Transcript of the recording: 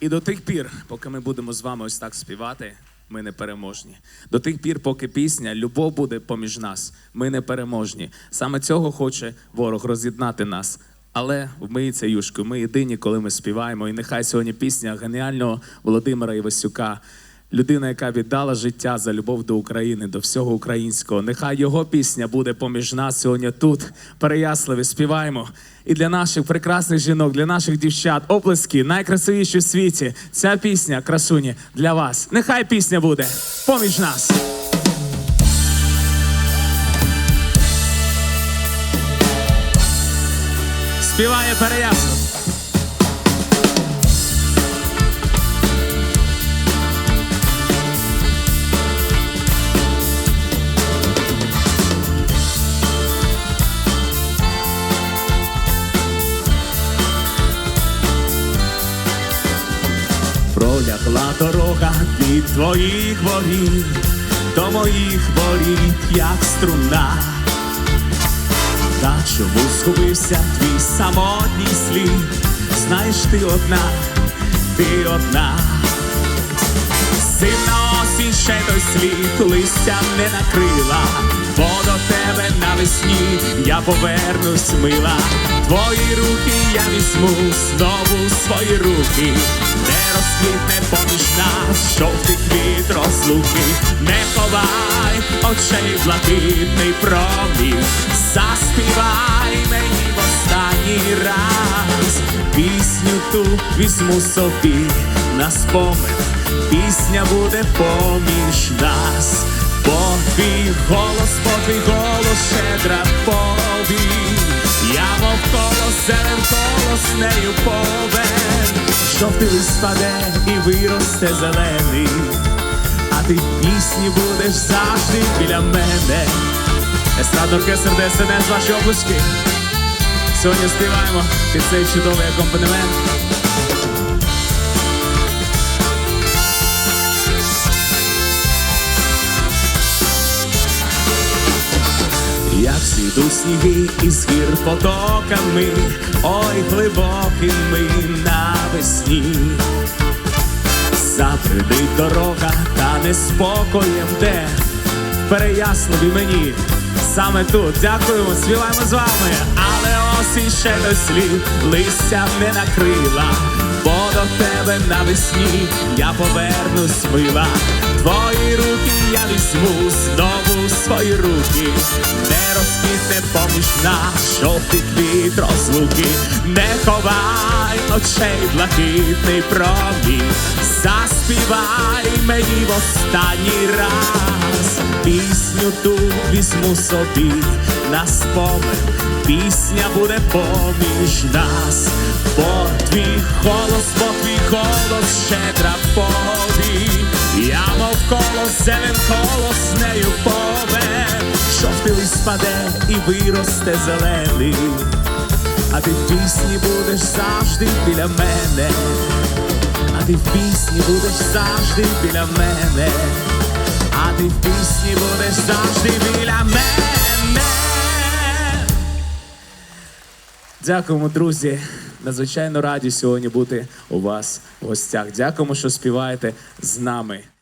І до тих пір, поки ми будемо з вами ось так співати, ми не переможні. До тих пір, поки пісня, любов буде поміж нас, ми не переможні. Саме цього хоче ворог роз'єднати нас. Але вмиється юшкою. Ми єдині, коли ми співаємо. І нехай сьогодні пісня геніального Володимира Івасюка, людина, яка віддала життя за любов до України, до всього українського. Нехай його пісня буде поміж нас сьогодні тут. Переясливі співаємо. І для наших прекрасних жінок, для наших дівчат, оплески, найкрасивіші в світі. Ця пісня, красуні, для вас. Нехай пісня буде поміж нас. Співає переясно. Пролягла дорога від твоїх воріт до моїх воріт, як струна. Та чому згубився твій самотній слід? Знаєш, ти одна, ти одна. Сильна осінь ще той слід листям не накрила, бо до тебе навесні я повернусь мила. Твої руки я візьму знову свої руки, не розквітне поміж нас жовтий квіт розлуки, не ховай очей блакитний промінь, заспівай мені в останній раз, пісню ту візьму собі на спомин. Пісня буде поміж нас, бо твій голос, бо твій голос щедра повінь. Я мов колос, зелен колос нею повен. Жовтий лист спаде і виросте зелений, а ти пісні будеш завжди біля мене. Естрадний оркестр ДСНС, ваші обласки. Сьогодні співаємо під цей чудовий акомпанемент. Як зійдуть сніги із гір потоками, ой глибокими навесні. Забридить дорога та неспокоєм де переясливі мені. Саме тут дякуємо, співаємо з вами, але осінь ще до слід листя не накрила, бо до тебе навесні я повернусь мила. Твої руки я візьму знову свої руки, не розквітне поміж нас жовтий квіт розлуки, не ховай очей блакитний промінь, заспівай мені в останній раз, пісню ту візьму собі на спомин, пісня буде поміж нас, бо твій голос, бо твій голос щедра повінь. Колос, зелен колос нею повен, жовтий лист спаде і виросте зелений, а ти в пісні будеш завжди біля мене, а ти в пісні будеш завжди біля мене, а ти в пісні будеш завжди біля мене. Дякуємо, друзі. Надзвичайно раді сьогодні бути у вас в гостях. Дякуємо, що співаєте з нами.